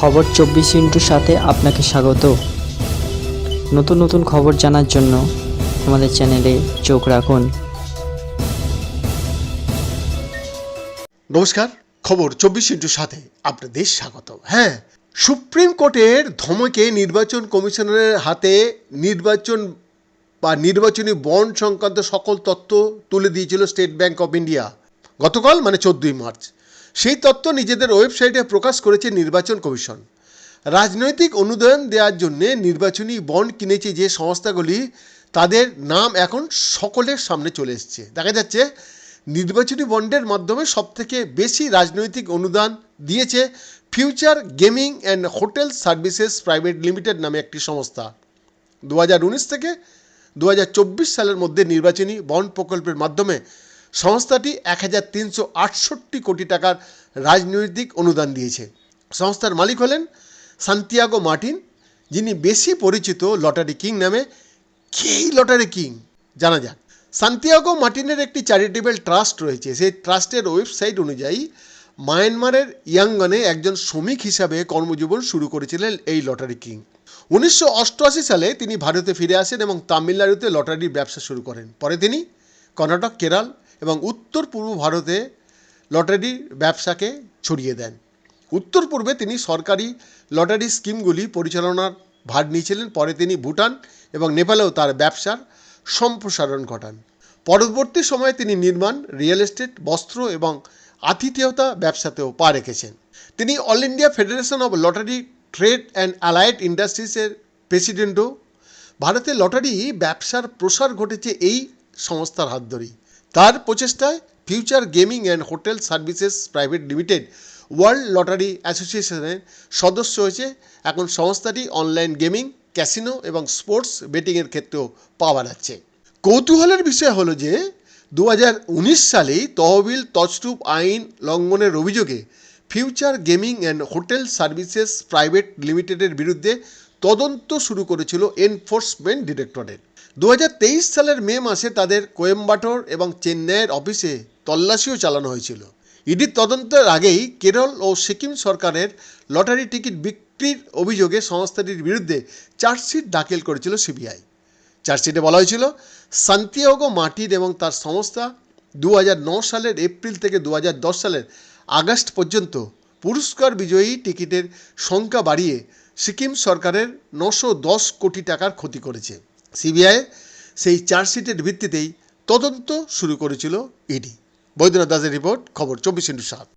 খবর চব্বিশ ইন্টুর সাথে আপনাকে স্বাগত। নতুন নতুন খবর জানার জন্য আমাদের চ্যানেলে চোখ রাখুন। নমস্কার, খবর চব্বিশ ইন্টুর সাথে আপনাদের স্বাগত। হ্যাঁ সুপ্রিম কোর্টের ধমকে নির্বাচন কমিশনারের হাতে নির্বাচন বা নির্বাচনী বন্ড সংক্রান্ত সকল তথ্য তুলে দিয়েছিল স্টেট ব্যাংক অফ ইন্ডিয়া। গতকাল মানে চোদ্দই মার্চ সেই তথ্য নিজেদের ওয়েবসাইটে প্রকাশ করেছে নির্বাচন কমিশন। রাজনৈতিক অনুদান দেওয়ার জন্য নির্বাচনী বন্ড কিনেছে যে সংস্থাগুলি, তাদের নাম এখন সকলের সামনে চলে এসছে। দেখা যাচ্ছে, নির্বাচনী বন্ডের মাধ্যমে সবথেকে বেশি রাজনৈতিক অনুদান দিয়েছে future gaming and hotel services private limited নামে একটি সংস্থা। দু হাজার উনিশ থেকে দু হাজার চব্বিশ সালের মধ্যে নির্বাচনী বন্ড প্রকল্পের মাধ্যমে সংস্থাটি এক হাজার তিনশো আটষট্টি কোটি টাকার রাজনৈতিক অনুদান দিয়েছে। সংস্থার মালিক হলেন সান্তিয়াগো মার্টিন, যিনি বেশি পরিচিত লটারি কিং নামে কে এই লটারি কিং? জানা যাক। সান্তিয়াগো মার্টিনের একটি চ্যারিটেবল ট্রাস্ট রয়েছে। সেই ট্রাস্টের ওয়েবসাইট অনুযায়ী মায়ানমারের ইয়াঙ্গনে একজন শ্রমিক হিসাবে কর্মজীবন শুরু করেছিলেন এই লটারি কিং। উনিশশো অষ্টআশি সালে তিনি ভারতে ফিরে আসেন এবং তামিলনাড়ুতে লটারির ব্যবসা শুরু করেন। পরে তিনি কর্ণাটক, কেরল এবং উত্তর পূর্ব ভারতে লটারির ব্যবসাকে ছড়িয়ে দেন। উত্তর পূর্বে তিনি সরকারি লটারি স্কিমগুলি পরিচালনার ভার নিয়েছিলেন, পরে তিনি ভুটান এবং নেপালেও তার ব্যবসার সম্প্রসারণ ঘটান। পরবর্তী সময়ে তিনি নির্মাণ, রিয়েল এস্টেট, বস্ত্র এবং আতিথেয়তা ব্যবসাতেও পা রেখেছেন। তিনি all India federation of lottery trade and allied ইন্ডাস্ট্রিজের প্রেসিডেন্টও। ভারতে লটারি ব্যবসার প্রসার ঘটেছে এই সংস্থার হাত ধরেই। তার প্রচেষ্টায় future gaming and hotel services private limited world lottery অ্যাসোসিয়েশনের সদস্য হয়েছে। এখন সংস্থাটি অনলাইন গেমিং, ক্যাসিনো এবং স্পোর্টস বেটিংয়ের ক্ষেত্রেও পাওয়া যাচ্ছে। কৌতূহলের বিষয় হলো যে দু হাজার উনিশ সালেই তহবিল তছরূপ আইন লঙ্ঘনের অভিযোগে future gaming and hotel services private লিমিটেডের বিরুদ্ধে তদন্ত শুরু করেছিল এনফোর্সমেন্ট ডিরেক্টরেট। দু হাজার তেইশ সালের মে মাসে তাদের কোয়েম্বাটোর এবং চেন্নাইয়ের অফিসে তল্লাশিও চালানো হয়েছিল। ইডির তদন্তের আগেই কেরল ও সিকিম সরকারের লটারি টিকিট বিক্রির অভিযোগে সংস্থাটির বিরুদ্ধে চার্জশিট দাখিল করেছিল সিবিআই। চার্জশিটে বলা হয়েছিল, সান্তিয়াগো মার্টিন এবং তার সংস্থা দু সালের এপ্রিল থেকে দু হাজার দশ সালের আগস্ট পর্যন্ত পুরস্কার বিজয়ী টিকিটের সংখ্যা বাড়িয়ে সিকিম সরকারের নশো কোটি টাকার ক্ষতি করেছে। সিবিআই সেই চার্জশিটের ভিত্তিতেই তদন্ত শুরু করেছিল ইডি। বৈদ্যনাথ দাসের রিপোর্ট, খবর চব্বিশ ইন্টু সাত।